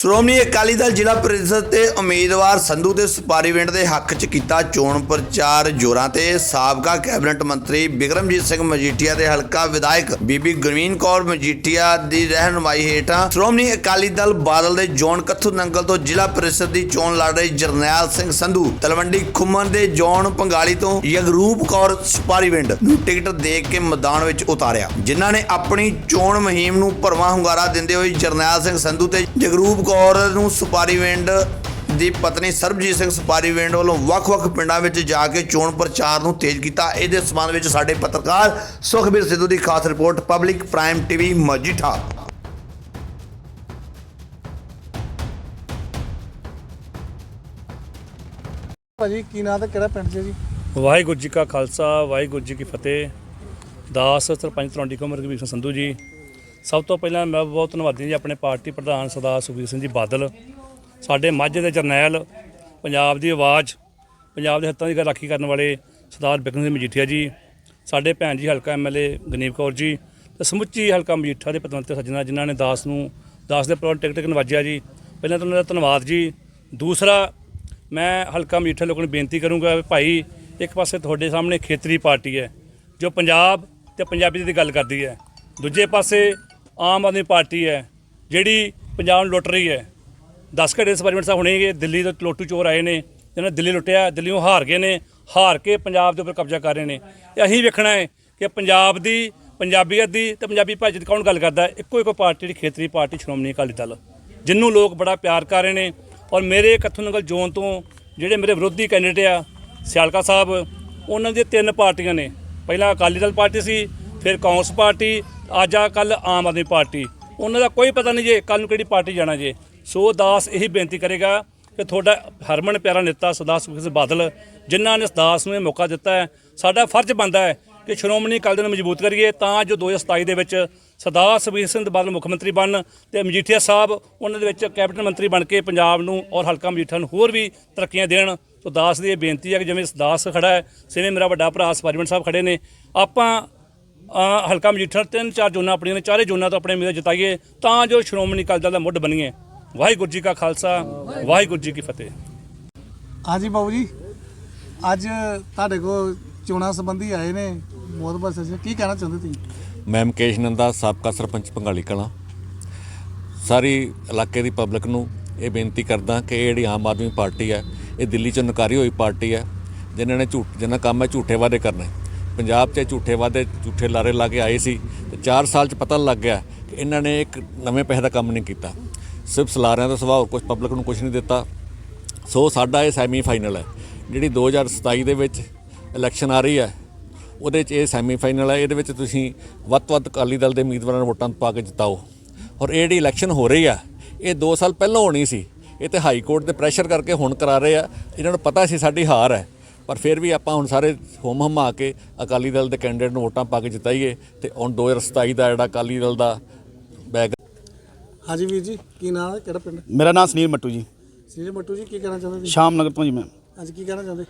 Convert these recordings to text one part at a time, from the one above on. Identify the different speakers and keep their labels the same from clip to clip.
Speaker 1: ਸ਼੍ਰੋਮਣੀ ਅਕਾਲੀ ਦਲ ਜ਼ਿਲ੍ਹਾ ਪ੍ਰੀਸ਼ਦ ਤੇ ਉਮੀਦਵਾਰ ਸੰਧੂ ਦੇ ਸੁਪਾਰੀਵਿੰਡ ਦੇ ਹੱਕ 'ਚ ਕੀਤਾ ਚੋਣ ਪ੍ਰਚਾਰ ਜੋਰਾਂ ਤੇ। ਸਾਬਕਾ ਕੈਬਨਿਟ ਮੰਤਰੀ ਬਿਕਰਮਜੀਤ ਸਿੰਘ ਮਜੀਠੀਆ ਦੇ ਹਲਕਾ ਵਿਧਾਇਕ ਬੀਬੀ ਗੁਰਮੀਨ ਕੌਰ ਮਜੀਠੀਆ ਦੀ ਰਹਿਨੁਮਾਈ ਹੇਠਾਂ ਸ਼੍ਰੋਮਣੀ ਅਕਾਲੀ ਦਲ ਬਾਦਲ ਦੇ ਜੋਨ ਕੱਥੂ ਨੰਗਲ ਤੋਂ ਜ਼ਿਲ੍ਹਾ ਪ੍ਰੀਸ਼ਦ ਦੀ ਚੋਣ ਲੜ ਰਹੇ ਜਰਨੈਲ ਸਿੰਘ ਸੰਧੂ, ਤਲਵੰਡੀ ਖੁੰਮਨ ਦੇ ਜੋਨ ਪੰਗਾਲੀ ਤੋਂ ਯਗਰੂਪ ਕੌਰ ਸੁਪਾਰੀਵਿੰਡ ਨੂੰ ਟਿਕਟ ਦੇ ਕੇ ਮੈਦਾਨ ਵਿੱਚ ਉਤਾਰਿਆ, ਜਿਨ੍ਹਾਂ ਨੇ ਆਪਣੀ ਚੋਣ ਮੁਹਿੰਮ ਨੂੰ ਭਰਵਾਂ ਹੁੰਗਾਰਾ ਦਿੰਦੇ ਹੋਏ ਜਰਨੈਲ ਸਿੰਘ ਸੰਧੂ ਤੇ ਜਗਰੂਪ ਕੌਰ ਨੂੰ ਸੁਪਾਰੀਵਿੰਡ ਦੀ ਪਤਨੀ ਸਰਬਜੀਤ ਸਿੰਘ ਸੁਪਾਰੀਵਿੰਡ ਵੱਲੋਂ ਵੱਖ-ਵੱਖ ਪਿੰਡਾਂ ਵਿੱਚ ਜਾ ਕੇ ਚੋਣ ਪ੍ਰਚਾਰ ਨੂੰ ਤੇਜ਼ ਕੀਤਾ। ਇਹਦੇ ਸਬੰਧ ਵਿੱਚ ਸਾਡੇ ਪੱਤਰਕਾਰ ਸੁਖਬੀਰ ਸਿੱਧੂ ਦੀ ਖਾਸ report public prime TV Majitha.
Speaker 2: ਭਾਜੀ ਕੀ ਨਾਂ ਤੇ ਕਿਹੜਾ ਪਿੰਡ 'ਚ ਜੀ?
Speaker 3: ਵਾਹਿਗੁਰੂ ਜੀ ਕਾ ਖਾਲਸਾ ਵਾਹਿਗੁਰੂ ਜੀ ਕੀ ਫਤਿਹ। ਦਾਸ ਸਰਪੰਚ ਤਲਵੰਡੀ ਕਮਰ ਸਿੰਘ ਸੰਧੂ ਜੀ ਸਭ ਤੋਂ ਪਹਿਲਾਂ ਮੈਂ ਬਹੁਤ ਧੰਨਵਾਦੀ ਜੀ ਆਪਣੇ ਪਾਰਟੀ ਪ੍ਰਧਾਨ ਸਰਦਾਰ ਸੁਖਬੀਰ ਸਿੰਘ ਜੀ ਬਾਦਲ, ਸਾਡੇ ਮਾਝੇ ਦੇ ਜਰਨੈਲ, ਪੰਜਾਬ ਦੀ ਆਵਾਜ਼, ਪੰਜਾਬ ਦੇ ਹੱਥਾਂ ਦੀ ਰਾਖੀ ਕਰਨ ਵਾਲੇ ਸਰਦਾਰ ਬਿਕਰਮ ਸਿੰਘ ਮਜੀਠੀਆ ਜੀ, ਸਾਡੇ ਭੈਣ ਜੀ ਹਲਕਾ ਐਮਐਲਏ ਗਨੀਪ ਕੌਰ ਜੀ ਤੇ ਸਮੁੱਚੀ ਹਲਕਾ ਮਜੀਠਾ ਦੇ ਪਤਵੰਤੇ ਸੱਜਣਾ ਜਿਨ੍ਹਾਂ ਨੇ ਦਾਸ ਨੂੰ, ਦਾਸ ਦੇ ਪ੍ਰੋਣ ਟਿਕਟ ਨਵਾਜਿਆ ਜੀ। ਪਹਿਲਾਂ ਤਾਂ ਉਹਨਾਂ ਦਾ ਧੰਨਵਾਦ ਜੀ। ਦੂਸਰਾ, ਮੈਂ ਹਲਕਾ ਮਜੀਠਾ ਲੋਕਾਂ ਨੂੰ ਬੇਨਤੀ ਕਰੂੰਗਾ ਵੀ ਭਾਈ, ਇੱਕ ਪਾਸੇ ਤੁਹਾਡੇ ਸਾਹਮਣੇ ਖੇਤਰੀ ਪਾਰਟੀ ਹੈ, ਜੋ ਪੰਜਾਬ ਤੇ ਪੰਜਾਬੀ ਦੀ ਗੱਲ ਕਰਦੀ ਹੈ। ਦੂਜੇ ਪਾਸੇ ਆਮ ਆਦਮੀ ਪਾਰਟੀ ਹੈ, ਜਿਹੜੀ ਪੰਜਾਬ ਨੂੰ ਲੁੱਟ ਰਹੀ ਹੈ। 10 ਘੰਟੇ ਸਪਾਰੀਮੈਂਟ ਸਾਹਿਬ ਹੁਣੇ ਗਏ, ਦਿੱਲੀ ਤੋਂ ਲੋਟੂ ਚੋਰ ਆਏ ਨੇ, ਜਿਹਨਾਂ ਨੇ ਦਿੱਲੀ ਲੁੱਟਿਆ, ਦਿੱਲੀੋਂ ਹਾਰ ਗਏ ਨੇ, ਹਾਰ ਕੇ ਪੰਜਾਬ ਦੇ ਉੱਪਰ ਕਬਜ਼ਾ ਕਰ ਰਹੇ ਨੇ। ਤੇ ਅਸੀਂ ਵੇਖਣਾ ਹੈ ਕਿ ਪੰਜਾਬ ਦੀ, ਪੰਜਾਬੀਅਤ ਦੀ ਤੇ ਪੰਜਾਬੀ ਭਾਸ਼ਾ ਦੀ ਕੌਣ ਗੱਲ ਕਰਦਾ ਇੱਕੋ ਇੱਕੋ ਪਾਰਟੀ, ਜਿਹੜੀ ਖੇਤਰੀ ਪਾਰਟੀ, ਸ਼੍ਰੋਮਣੀ ਅਕਾਲੀ ਦਲ। ਜਿਹਨੂੰ ਲੋਕ ਬੜਾ ਪਿਆਰ ਕਰ ਰਹੇ ਨੇ ਔਰ ਮੇਰੇ ਕੱਥੂ ਨਗਲ ਜ਼ੋਨ ਤੋਂ ਜਿਹੜੇ ਮੇਰੇ ਵਿਰੋਧੀ ਕੈਂਡੀਡੇਟ ਆ, ਸਿਆਲਕਾ ਸਾਹਿਬ, ਉਹਨਾਂ ਦੀਆਂ ਤਿੰਨ ਪਾਰਟੀਆਂ ਨੇ। ਪਹਿਲਾਂ ਅਕਾਲੀ ਦਲ ਪਾਰਟੀ ਸੀ, ਫਿਰ ਕਾਂਗਰਸ ਪਾਰਟੀ ਅੱਜ ਆ ਕੱਲ ਆਮ ਆਦਮੀ ਪਾਰਟੀ। ਉਹਨਾਂ ਦਾ ਕੋਈ ਪਤਾ ਨਹੀਂ ਜੇ ਕੱਲ ਨੂੰ ਕਿਹੜੀ ਪਾਰਟੀ ਜਾਣਾ ਜੇ। ਸੋ ਦਾਸ ਇਹੀ ਬੇਨਤੀ ਕਰੇਗਾ ਕਿ ਤੁਹਾਡਾ ਹਰਮਨ ਪਿਆਰਾ ਨੇਤਾ ਸਰਦਾਰ ਸੁਖਬੀਰ ਸਿੰਘ ਬਾਦਲ, ਜਿਨ੍ਹਾਂ ਨੇ ਦਾਸ ਨੂੰ ਇਹ ਮੌਕਾ ਦਿੱਤਾ ਹੈ, ਸਾਡਾ ਫਰਜ਼ ਬਣਦਾ ਹੈ ਕਿ ਸ਼੍ਰੋਮਣੀ ਅਕਾਲੀ ਦਲ ਨੂੰ ਮਜ਼ਬੂਤ ਕਰੀਏ, ਤਾਂ ਜੋ 2027 ਦੇ ਵਿੱਚ ਸਰਦਾਰ ਸੁਖਬੀਰ ਸਿੰਘ ਬਾਦਲ ਮੁੱਖ ਮੰਤਰੀ ਬਣਨ ਤੇ ਮਜੀਠੀਆ ਸਾਹਿਬ ਉਹਨਾਂ ਦੇ ਵਿੱਚ ਕੈਬਨਿਟ ਮੰਤਰੀ ਬਣ ਕੇ ਪੰਜਾਬ ਨੂੰ ਔਰ ਹਲਕਾ ਮਜੀਠਾ ਨੂੰ ਹੋਰ ਵੀ ਤਰੱਕੀਆਂ ਦੇਣ। ਸੋ ਦਾਸ ਦੀ ਇਹ ਬੇਨਤੀ ਹੈ ਕਿ ਜਿਵੇਂ ਦਾਸ ਖੜਾ ਹੈ ਸਿਵੇਂ ਮੇਰਾ ਵੱਡਾ ਭਰਾ ਸਪਾਰੀਮੈਂਟ ਸਾਹਿਬ ਖੜੇ ਨੇ, ਆਪਾਂ ਹਲਕਾ ਮਜੀਠਾ ਤਿੰਨ ਚਾਰ ਜੋਨਾਂ ਆਪਣੀਆਂ ਨੇ ਚਾਰੇ ਜੋਨਾਂ ਤੋਂ ਆਪਣੇ ਉਮੀਦਵਾਰ ਜਿਤਾਈਏ ਤਾਂ ਜੋ ਸ਼੍ਰੋਮਣੀ ਅਕਾਲੀ ਦਲ ਦਾ ਮੁੱਢ ਬਣੀਏ। ਵਾਹਿਗੁਰੂ ਜੀ ਕਾ ਖਾਲਸਾ ਵਾਹਿਗੁਰੂ ਜੀ ਕੀ ਫਤਿਹ।
Speaker 2: ਹਾਂਜੀ ਬਾਬੂ ਜੀ ਅੱਜ ਤੁਹਾਡੇ ਕੋਲ ਚੋਣਾਂ ਸੰਬੰਧੀ ਆਏ ਨੇ ਬਹੁਤ ਬਸ ਕੀ ਕਹਿਣਾ ਚਾਹੁੰਦੇ ਤੁਸੀਂ?
Speaker 4: ਮੈਂ ਮੁਕੇਸ਼ ਨੰਦਾ ਸਾਬਕਾ ਸਰਪੰਚ ਪੰਗਾਲੀ ਕਲਾਂ। ਸਾਰੀ ਇਲਾਕੇ ਦੀ ਪਬਲਿਕ ਨੂੰ ਇਹ ਬੇਨਤੀ ਕਰਦਾ ਕਿ ਇਹ ਜਿਹੜੀ ਆਮ ਆਦਮੀ ਪਾਰਟੀ ਹੈ ਇਹ ਦਿੱਲੀ 'ਚ ਨਕਾਰੀ ਹੋਈ ਪਾਰਟੀ ਹੈ ਜਿਨ੍ਹਾਂ ਨੇ ਝੂਠ ਜਿਨ੍ਹਾਂ ਕੰਮ ਹੈ ਝੂਠੇ ਵਾਅਦੇ ਕਰਨੇ। ਪੰਜਾਬ 'ਚ ਝੂਠੇ ਵਾਅਦੇ, ਝੂਠੇ ਲਾਰੇ ਲਾ ਕੇ ਆਏ ਸੀ ਤੇ 4 ਸਾਲ 'ਚ ਪਤਾ ਲੱਗ ਗਿਆ ਕਿ ਇਹਨਾਂ ਨੇ ਇੱਕ ਨਵੇਂ ਪੈਸੇ ਦਾ ਕੰਮ ਨਹੀਂ ਕੀਤਾ। ਸਿਰਫ ਸਲਾਰਿਆਂ ਦਾ ਸੁਭਾਅ ਕੁਝ ਪਬਲਿਕ ਨੂੰ ਕੁਝ ਨਹੀਂ ਦਿੱਤਾ। ਸੋ ਸਾਡਾ ਇਹ ਸੈਮੀ ਫਾਈਨਲ ਹੈ। ਜਿਹੜੀ 2027 ਦੇ ਵਿੱਚ ਇਲੈਕਸ਼ਨ ਆ ਰਹੀ ਹੈ, ਉਹਦੇ 'ਚ ਇਹ ਸੈਮੀ ਫਾਈਨਲ ਹੈ। ਇਹਦੇ ਵਿੱਚ ਤੁਸੀਂ ਵੱਧ ਤੋਂ ਵੱਧ ਅਕਾਲੀ ਦਲ ਦੇ ਉਮੀਦਵਾਰਾਂ ਨੂੰ ਵੋਟਾਂ ਪਾ ਕੇ ਜਿਤਾਓ। ਔਰ ਇਹ ਜਿਹੜੀ ਇਲੈਕਸ਼ਨ ਹੋ ਰਹੀ ਆ, ਇਹ 2 ਸਾਲ ਪਹਿਲਾਂ ਹੋਣੀ ਸੀ। ਇਹ ਤੇ ਹਾਈ ਕੋਰਟ ਦੇ ਪ੍ਰੈਸ਼ਰ ਕਰਕੇ ਹੁਣ ਕਰਾ ਰਹੇ ਆ। ਇਹਨਾਂ ਨੂੰ ਪਤਾ ਸੀ ਸਾਡੀ ਹਾਰ ਹੈ। ਪਰ ਫਿਰ ਵੀ ਆਪਾਂ ਹੁਣ ਸਾਰੇ ਹੋਮ ਹਮਾ ਕੇ ਅਕਾਲੀ ਦਲ ਦੇ ਕੈਂਡੀਡੇਟ ਨੂੰ ਵੋਟਾਂ ਪਾ ਕੇ ਜਿਤਾਈਏ ਤੇ ਹੁਣ 2027 ਦਾ ਜਿਹੜਾ ਅਕਾਲੀ ਦਲ ਦਾ ਬੈਗ
Speaker 2: ਹਾਂਜੀ ਵੀਰ ਜੀ ਕੀ ਨਾਂ ਹੈ? ਕਿਹੜਾ ਪਿੰਡ?
Speaker 5: ਮੇਰਾ ਨਾਮ ਸੁਨੀਲ ਮੱਟੂ ਜੀ।
Speaker 2: ਸੀਜੇ ਮੱਟੂ ਜੀ ਕੀ ਕਹਿਣਾ ਚਾਹੁੰਦੇ ਤੁਸੀਂ?
Speaker 5: ਸ਼ਾਮ ਨਗਰ ਤੋਂ ਜੀ ਮੈਂ।
Speaker 2: ਅੱਜ ਕੀ ਕਹਿਣਾ ਚਾਹੁੰਦੇ?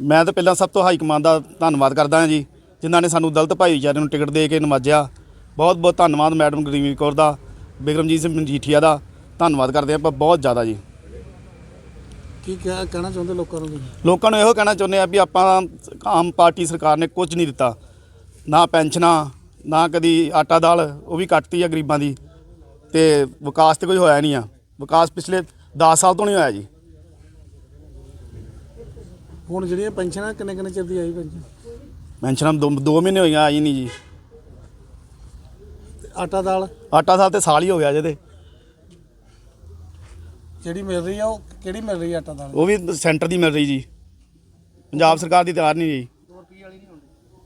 Speaker 5: ਮੈਂ ਤਾਂ ਪਹਿਲਾਂ ਸਭ ਤੋਂ ਹਾਈ ਕਮਾਂਡ ਦਾ ਧੰਨਵਾਦ ਕਰਦਾ ਹਾਂ ਜੀ ਜਿਨ੍ਹਾਂ ਨੇ ਸਾਨੂੰ ਦਲਿਤ ਭਾਈਚਾਰੇ ਨੂੰ ਟਿਕਟ ਦੇ ਕੇ ਨਵਾਜਿਆ। ਬਹੁਤ ਬਹੁਤ ਧੰਨਵਾਦ ਮੈਡਮ ਗਰੀਵੀ ਕੌਰ ਦਾ ਬਿਕਰਮਜੀਤ ਸਿੰਘ ਮਜੀਠੀਆ ਦਾ। ਧੰਨਵਾਦ ਕਰਦੇ ਆਪਾਂ ਬਹੁਤ ਜ਼ਿਆਦਾ ਜੀ।
Speaker 2: ਕੀ ਕਹਿ- ਕਹਿਣਾ ਚਾਹੁੰਦੇ ਲੋਕਾਂ ਨੂੰ ਤੁਸੀਂ?
Speaker 5: ਲੋਕਾਂ ਨੂੰ ਇਹੋ ਕਹਿਣਾ ਚਾਹੁੰਦੇ ਆ ਵੀ ਆਪਾਂ ਆਮ ਪਾਰਟੀ ਸਰਕਾਰ ਨੇ ਕੁਝ ਨਹੀਂ ਦਿੱਤਾ। ਨਾ ਪੈਨਸ਼ਨਾਂ ਨਾ ਕਦੀ ਆਟਾ ਦਾਲ ਉਹ ਵੀ ਕੱਟਤੀ ਆ ਗਰੀਬਾਂ ਦੀ। ਤੇ ਵਿਕਾਸ ਤੇ ਕੁਝ ਹੋਇਆ ਨਹੀਂ ਆ। ਵਿਕਾਸ ਪਿਛਲੇ 10 ਸਾਲ ਤੋਂ ਨਹੀਂ ਹੋਇਆ ਜੀ।
Speaker 2: ਹੁਣ ਜਿਹੜੀਆਂ ਪੈਨਸ਼ਨਾਂ ਕਿੰਨੇ ਕਿੰਨੇ ਚਿਰ ਦੀ ਆਈ ਪੈਨਸ਼ਨ?
Speaker 5: ਪੈਨਸ਼ਨਾਂ ਦੋ ਦੋ ਮਹੀਨੇ ਹੋਈਆਂ ਆਈ ਨਹੀਂ ਜੀ।
Speaker 2: ਆਟਾ ਦਾਲ?
Speaker 5: ਆਟਾ ਸਾਲ ਤੇ ਸਾਲ ਹੀ ਹੋ ਗਿਆ ਜਿਹਦੇ
Speaker 2: ਜਿਹੜੀ ਮਿਲ ਰਹੀ ਆ ਉਹ ਕਿਹੜੀ ਮਿਲ ਰਹੀ ਆ ਆਟਾ ਦਾਲ?
Speaker 5: ਉਹ ਵੀ ਸੈਂਟਰ ਦੀ ਮਿਲ ਰਹੀ ਜੀ। ਪੰਜਾਬ ਸਰਕਾਰ ਦੀ ਤਿਆਰ ਨਹੀਂ ਜੀ।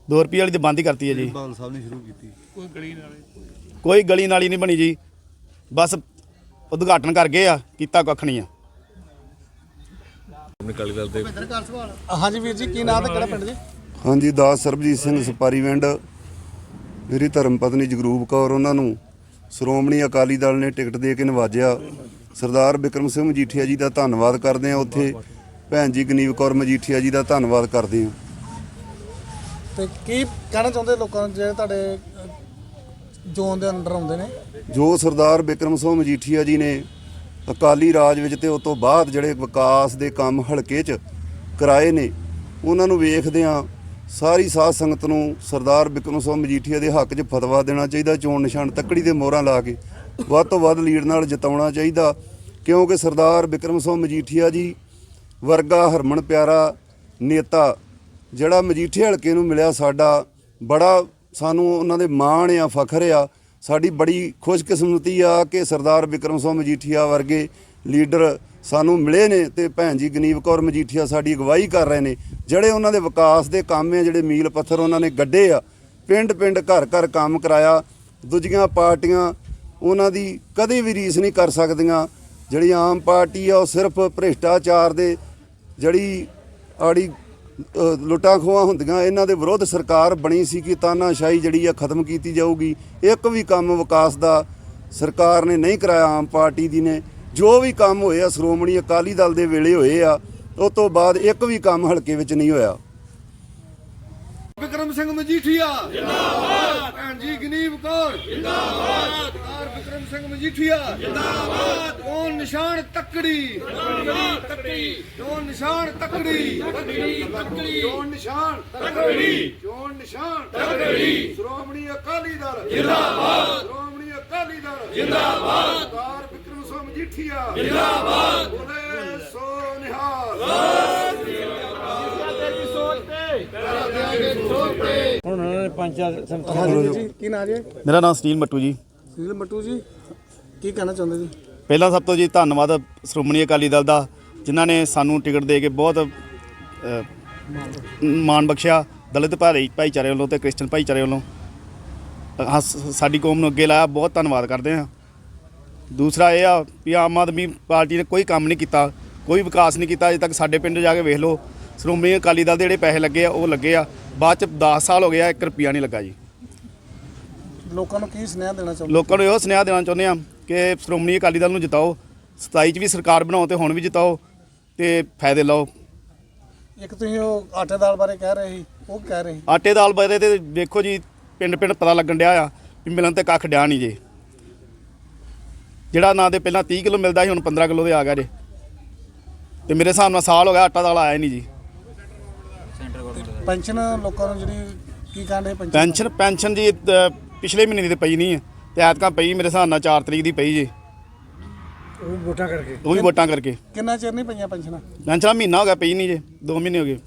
Speaker 5: 2 ਰੁਪਏ ਵਾਲੀ ਤੇ ਬੰਦ ਹੀ ਕਰਤੀ ਹੈ ਜੀ। ਬਾਲ ਸਾਹਿਬ ਨੇ ਸ਼ੁਰੂ ਕੀਤੀ। ਕੋਈ ਗਲੀ ਨਾਲੀ? ਕੋਈ ਗਲੀ ਨਾਲੀ ਨਹੀਂ ਬਣੀ ਜੀ। ਬਸ ਉਦਘਾਟਨ ਕਰ ਗਏ ਆ ਕੀਤਾ ਕੱਖ ਨਹੀਂ ਆ।
Speaker 4: ਅਕਾਲੀ ਦਲ ਦੇ
Speaker 2: ਹਾਂਜੀ ਵੀਰ ਜੀ ਕੀ ਨਾਂ ਤੇ ਕਿਹੜਾ ਪਿੰਡ ਜੀ?
Speaker 6: ਹਾਂਜੀ ਦਾਸ ਸਰਬਜੀਤ ਸਿੰਘ ਸਪਾਰੀਵਿੰਡ ਮੇਰੀ ਧਰਮ ਪਤਨੀ ਜਗਰੂਪ ਕੌਰ ਉਹਨਾਂ ਨੂੰ ਸ਼੍ਰੋਮਣੀ ਅਕਾਲੀ ਦਲ ਨੇ ਟਿਕਟ ਦੇ ਕੇ ਨਵਾਜਿਆ। ਸਰਦਾਰ ਬਿਕਰਮ ਸਿੰਘ ਮਜੀਠੀਆ ਜੀ ਦਾ ਧੰਨਵਾਦ ਕਰਦੇ ਆ ਉੱਥੇ। ਭੈਣ ਜੀ ਗਨੀਵ ਕੌਰ ਮਜੀਠੀਆ ਜੀ ਦਾ ਧੰਨਵਾਦ ਕਰਦੇ ਆ
Speaker 2: ਤੇ ਕੀ ਕਹਿਣਾ ਚਾਹੁੰਦੇ ਲੋਕਾਂ ਨੂੰ ਜਿਹੜੇ ਤੁਹਾਡੇ ਜ਼ੋਨ ਦੇ ਅੰਡਰ ਆਉਂਦੇ ਨੇ?
Speaker 6: ਜੋ ਸਰਦਾਰ ਬਿਕਰਮ ਸਿੰਘ ਮਜੀਠੀਆ ਜੀ ਨੇ ਅਕਾਲੀ ਰਾਜ ਵਿੱਚ ਤੇ ਉਸ ਤੋਂ ਬਾਅਦ ਜਿਹੜੇ ਵਿਕਾਸ ਦੇ ਕੰਮ ਹਲਕੇ 'ਚ ਕਰਾਏ ਨੇ ਉਹਨਾਂ ਨੂੰ ਵੇਖਦਿਆਂ ਸਾਰੀ ਸਾਧ ਸੰਗਤ ਨੂੰ ਸਰਦਾਰ ਬਿਕਰਮ ਸਿੰਘ ਮਜੀਠੀਆ ਦੇ ਹੱਕ 'ਚ ਫਤਵਾ ਦੇਣਾ ਚਾਹੀਦਾ ਚੋਣ ਨਿਸ਼ਾਨ ਤੱਕੜੀ ਦੇ ਮੋਹਰਾਂ ਲਾ ਕੇ। ਵੱਧ ਤੋਂ ਵੱਧ ਲੀਡ ਨਾਲ ਜਿਤਾਉਣਾ ਚਾਹੀਦਾ। ਕਿਉਂਕਿ ਸਰਦਾਰ ਬਿਕਰਮ ਸਿੰਘ ਮਜੀਠੀਆ ਜੀ ਵਰਗਾ ਹਰਮਨ ਪਿਆਰਾ ਨੇਤਾ, ਜਿਹੜਾ ਮਜੀਠੇ ਹਲਕੇ ਨੂੰ ਮਿਲਿਆ ਸਾਡਾ, ਬੜਾ ਸਾਨੂੰ ਉਹਨਾਂ ਦੇ ਮਾਣ ਆ, ਫਖਰ ਆ। ਸਾਡੀ ਬੜੀ ਖੁਸ਼ਕਿਸਮਤੀ ਆ ਕਿ ਸਰਦਾਰ ਬਿਕਰਮ ਸਿੰਘ ਮਜੀਠੀਆ ਵਰਗੇ ਲੀਡਰ ਸਾਨੂੰ ਮਿਲੇ ਨੇ ਤੇ ਭੈਣ ਜੀ ਗਨੀਵ ਕੌਰ ਮਜੀਠੀਆ ਸਾਡੀ ਅਗਵਾਈ ਕਰ ਰਹੇ ਨੇ। ਜਿਹੜੇ ਉਹਨਾਂ ਦੇ ਵਿਕਾਸ ਦੇ ਕੰਮ ਆ, ਜਿਹੜੇ ਮੀਲ ਪੱਥਰ ਉਹਨਾਂ ਨੇ ਗੱਡੇ ਆ ਪਿੰਡ ਪਿੰਡ ਘਰ ਘਰ ਕੰਮ ਕਰਾਇਆ, ਦੂਜੀਆਂ ਪਾਰਟੀਆਂ ਉਹਨਾਂ ਦੀ ਕਦੇ ਵੀ ਰੀਸ ਨਹੀਂ ਕਰ ਸਕਦੀਆਂ। ਜਿਹੜੀ ਆਮ ਪਾਰਟੀ ਆ, ਉਹ ਸਿਰਫ ਭ੍ਰਿਸ਼ਟਾਚਾਰ ਦੇ ਜਿਹੜੀ ਆੜੀ ਲੁੱਟਾਂ ਖੋਹਾਂ ਹੁੰਦੀਆਂ, ਇਹਨਾਂ ਦੇ ਵਿਰੁੱਧ ਸਰਕਾਰ ਬਣੀ ਸੀ ਕਿ ਤਾਨਾਸ਼ਾਹੀ ਜਿਹੜੀ ਆ, ਖਤਮ ਕੀਤੀ ਜਾਊਗੀ। ਇੱਕ ਵੀ ਕੰਮ ਵਿਕਾਸ ਦਾ ਸਰਕਾਰ ਨੇ ਨਹੀਂ ਕਰਾਇਆ ਆਮ ਪਾਰਟੀ ਦੀ ਨੇ। ਜੋ ਵੀ ਕੰਮ ਹੋਏ ਆ, ਸ਼੍ਰੋਮਣੀ ਅਕਾਲੀ ਦਲ ਦੇ ਵੇਲੇ ਹੋਏ ਆ ਉਸ ਤੋਂ ਬਾਅਦ ਇੱਕ ਵੀ ਕੰਮ ਹਲਕੇ ਵਿੱਚ ਨਹੀਂ ਹੋਇਆ।
Speaker 7: ਵਿਕਰਮ ਸਿੰਘ ਮਜੀਠੀਆ। ਜਿੰਦਾਬਾਦ ਭੈਣ ਜੀ ਗਨੀਬ ਕੌਰ। ਜਿੰਦਾਬਾਦ ਸਰਦਾਰ ਵਿਕਰਮ ਸਿੰਘ ਮਜੀਠੀਆ। ਜਿੰਦਾਬਾਦ ਕੌਣ ਨਿਸ਼ਾਨ ਤੱਕੜੀ। ਤੱਕੜੀ ਕੌਣ ਨਿਸ਼ਾਨ ਤੱਕੜੀ। ਤੱਕੜੀ ਤੱਕੜੀ ਕੌਣ ਨਿਸ਼ਾਨ ਤੱਕੜੀ। ਕੌਣ ਨਿਸ਼ਾਨ ਤੱਕੜੀ। ਸ਼੍ਰੋਮਣੀ ਅਕਾਲੀ ਦਲ। ਜਿੰਦਾਬਾਦ ਸ਼੍ਰੋਮਣੀ ਅਕਾਲੀ ਦਲ। ਜਿੰਦਾਬਾਦ ਸਰਦਾਰ ਵਿਕਰਮ ਸਿੰਘ ਮਜੀਠੀਆ। ਜਿੰਦਾਬਾਦ ਬੋਲੇ ਸੋ ਨਿਹਾਲ।
Speaker 2: ਹਾਂਜੀ ਜੀ ਕੀ ਨਾਂ ਜੀ?
Speaker 5: ਮੇਰਾ ਨਾਮ ਸੁਨੀਲ ਮੱਟੂ ਜੀ।
Speaker 2: ਸੁਨੀਲ ਮੱਟੂ ਜੀ ਕੀ ਕਹਿਣਾ ਚਾਹੁੰਦੇ ਜੀ?
Speaker 5: ਪਹਿਲਾਂ ਸਭ ਤੋਂ ਜੀ ਧੰਨਵਾਦ ਸ਼੍ਰੋਮਣੀ ਅਕਾਲੀ ਦਲ ਦਾ ਜਿਨ੍ਹਾਂ ਨੇ ਸਾਨੂੰ ਟਿਕਟ ਦੇ ਕੇ ਬਹੁਤ ਮਾਣ ਬਖਸ਼ਿਆ ਦਲਿਤ ਭਾਈ ਭਾਈਚਾਰੇ ਵੱਲੋਂ ਤੇ ਕ੍ਰਿਸਚਨ ਭਾਈਚਾਰੇ ਵੱਲੋਂ। ਸਾਡੀ ਕੌਮ ਨੂੰ ਅੱਗੇ ਲਾਇਆ ਬਹੁਤ ਧੰਨਵਾਦ ਕਰਦੇ ਹਾਂ। ਦੂਸਰਾ ਇਹ ਆ ਵੀ ਆਮ ਆਦਮੀ ਪਾਰਟੀ ਨੇ ਕੋਈ ਕੰਮ ਨਹੀਂ ਕੀਤਾ ਕੋਈ ਵਿਕਾਸ ਨਹੀਂ ਕੀਤਾ ਅਜੇ ਤੱਕ ਸਾਡੇ ਪਿੰਡ ਜਾ ਕੇ ਵੇਖ ਲਓ। ਸ਼੍ਰੋਮਣੀ ਅਕਾਲੀ ਦਲ ਦੇ ਜਿਹੜੇ ਪੈਸੇ ਲੱਗੇ ਆ ਉਹ ਲੱਗੇ ਆ। ਬਾਅਦ ਚ 10 ਸਾਲ ਹੋ ਗਏ ਆ 1 ਰੁਪਿਆ ਨਹੀਂ ਲੱਗਾ ਜੀ।
Speaker 2: ਲੋਕਾਂ ਨੂੰ ਕੀ ਸੁਨੇਹਾ ਦੇਣਾ ਚਾਹੁੰਦੇ
Speaker 5: ਲੋਕਾਂ ਨੂੰ ਇਹੋ ਸੁਨੇਹਾ ਦੇਣਾ ਚਾਹੁੰਦੇ ਆ ਕਿ ਸ਼੍ਰੋਮਣੀ ਅਕਾਲੀ ਦਲ ਨੂੰ ਜਿਤਾਓ। 27 ਚ ਵੀ ਸਰਕਾਰ ਬਣਾਓ ਤੇ ਹੁਣ ਵੀ ਜਿਤਾਓ ਤੇ ਫਾਇਦੇ ਲਓ।
Speaker 2: ਇੱਕ ਤੁਸੀਂ ਉਹ ਆਟੇ ਦਾਲ ਬਾਰੇ ਕਹਿ ਰਹੇ ਸੀ ਉਹ ਕਹਿ ਰਹੇ
Speaker 5: ਆਟੇ ਦਾਲ ਬਾਰੇ ਤੇ ਦੇਖੋ ਜੀ ਪਿੰਡ ਪਿੰਡ ਪਤਾ ਲੱਗਣ ਡਿਆ ਆ ਵੀ ਮਿਲਣ ਤੇ ਕੱਖ ਡਿਆ ਨਹੀਂ ਜੇ। ਜਿਹੜਾ ਨਾ ਦੇ ਪਹਿਲਾਂ 30 ਕਿਲੋ ਮਿਲਦਾ ਸੀ ਹੁਣ 15 ਕਿਲੋ ਦੇ ਆ ਗਿਆ ਜੇ। ਤੇ ਮੇਰੇ ਹਿਸਾਬ ਨਾਲ ਸਾਲ ਹੋ ਗਿਆ ਆਟਾ ਦਾਲ ਆਇਆ ਨਹੀਂ ਜੀ।
Speaker 2: ਪੈਨਸ਼ਨ ਲੋਕਾਂ ਨੂੰ ਜਿਹੜੀ ਕੀ ਕਹਿੰਦੇ ਪੈਨਸ਼ਨ?
Speaker 5: ਪੈਨਸ਼ਨ ਪੈਨਸ਼ਨ ਜੀ ਅ, ਪਿਛਲੇ ਮਹੀਨੇ ਦੀ ਤੇ ਪਈ ਨਹੀਂ ਹੈ। ਤੇ ਐਤਕਾਂ ਪਈ ਮੇਰੇ ਹਿਸਾਬ ਨਾਲ 4 ਤਰੀਕ ਦੀ ਪਈ ਜੀ।
Speaker 2: ਉਹ ਵੋਟਾਂ ਕਰਕੇ।
Speaker 5: ਉਹ ਵੀ ਵੋਟਾਂ ਕਰਕੇ।
Speaker 2: ਕਿੰਨਾ ਚਿਰ ਨਹੀਂ ਪਈਆਂ ਪੈਨਸ਼ਨਾਂ?
Speaker 5: ਪੈਨਸ਼ਨ ਮਹੀਨਾ ਹੋ ਗਿਆ ਪਈ ਨਹੀਂ ਜੇ। 2 ਮਹੀਨੇ ਹੋ ਗਏ।